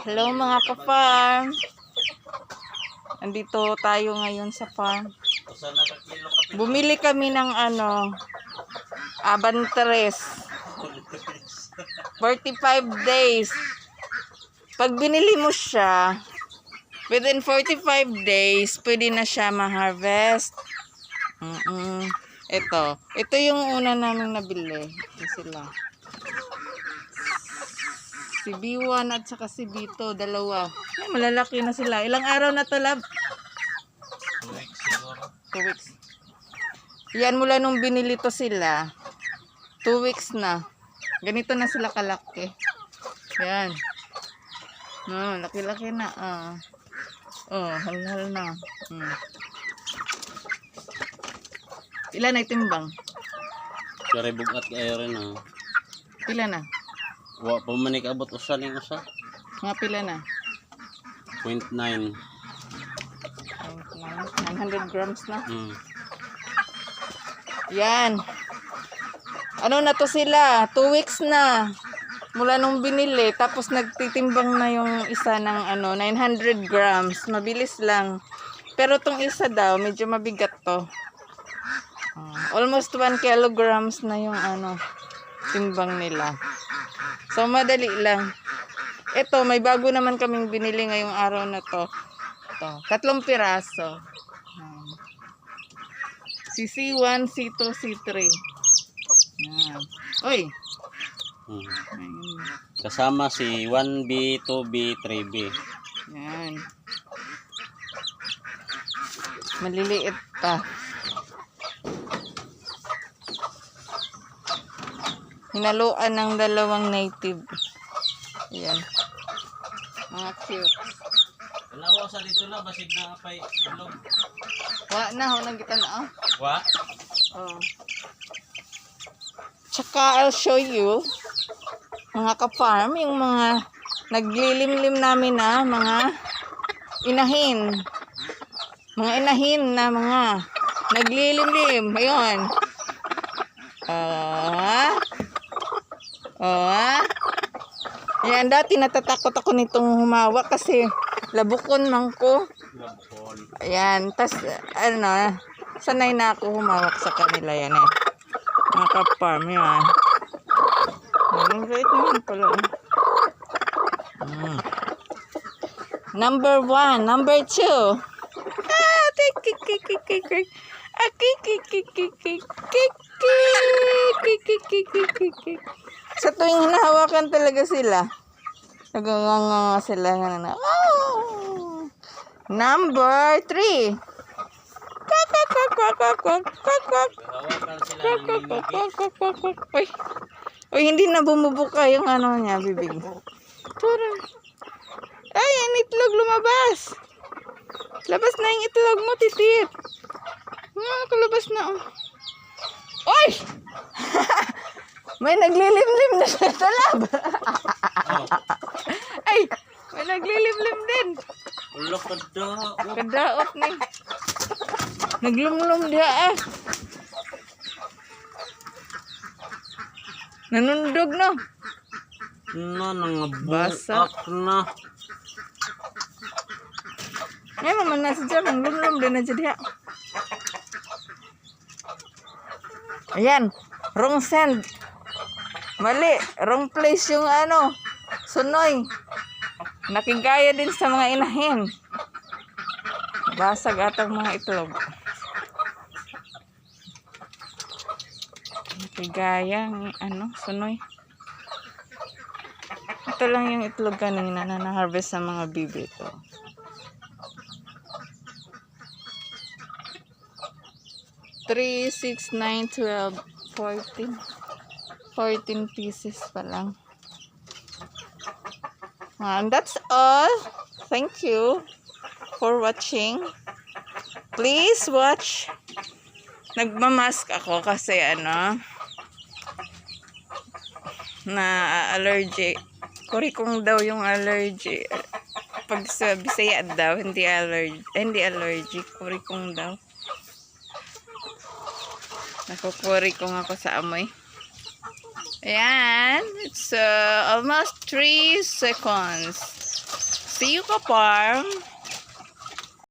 Hello mga ka-farm. Andito tayo ngayon sa farm. Bumili kami ng ano, abanteres. 45 days. Pag binili mo siya, within 45 days, pwede na siya ma-harvest. Mm Ito. Ito yung una namin nabili. Ito sila. Si B1 at saka si B2, dalawa. Ay, malalaki na sila. Ilang araw na to, lab? Two weeks. Yan mula nung binili to sila. Two weeks na. Ganito na sila kalaki. Yan. No, laki-laki na. Ah. Oh, halal na. Hmm. Ilan na itimbang? Kaya bugat kayo rin ah. Pila na? Wa pa manik abot usa ning usa. Mga pila na? 0.9. 900 grams na. Hmm. Yan. Ano na to sila? Two weeks na. Mula nung binili. Tapos nagtitimbang na yung isa ng ano, 900 grams. Mabilis lang. Pero tong isa daw, medyo mabigat to. Ah, almost 1 kilograms na yung ano, timbang nila. So, madali lang. Ito, may bago naman kaming binili ngayong araw na to. Ito, tatlong piraso. Ah. Si C1, C2, C3. Yan. Uy! hmm. Kasama si 1B, 2B, 3B. Yan. Maliliit pa. Hinaluan ng dalawang native. Yan. Mga cute. Kalawa sa dito na basig na apay ilog. Wa na, ho nang kita na. ah. Wa? Oh. Tsaka I'll show you mga ka-farm, yung mga naglilimlim namin na mga inahin. Mga inahin na mga naglilimlim. Ayun. Ah. Ah. Yan, dati natatakot ako nitong humawak kasi labukon man ko. Labukon. Ayan, tas ano, sanay na ako humawak sa kanila yan eh. Mga ka-farm, yan. Ang right naman pala. Mm. Number one, number two. Ah, tik, tik, tik, tik, tik, tik. Ah, kik, kik, kik, kik, kik, kik, kik, kik, kik, kik, kik, kik. Sa tuwing hinahawakan talaga sila, naganganga sila. Oh! Number 3. Uy, uy, hindi na bumubuka yung ano niya, bibig. Turo. Ay, ang itlog lumabas. Labas na yung itlog mo, titit. Ano, kalabas na. Oh. Oy! May naglilimlim na sa talab. Oh, Ay, may naglilimlim din. ulo ka da. Kadaot ni. Naglumlum dia eh. Nanundog no. Na nang Basa. buak na. Ngayon naman nasa dyan. Nanglumlum din na dyan. Ayan. Wrong send. Mali. Wrong place yung ano. Sunoy. Nakigaya din sa mga inahin. Basag atang mga itlog. Nakigaya ng ano, sunoy. Ito lang yung itlog kanina na na-harvest sa mga bibi ko. Three, six, nine, twelve, fourteen. Fourteen pieces pa lang. And that's all. Thank you for watching. Please watch. Nagmamask ako kasi ano na allergy. Kurikong daw yung allergy. Pag sa Bisaya daw, hindi allergy. Hindi allergic. Kurikong daw. Nakukurikong ako sa amoy. Ayan. It's uh, almost 3 seconds. See you, Kapar.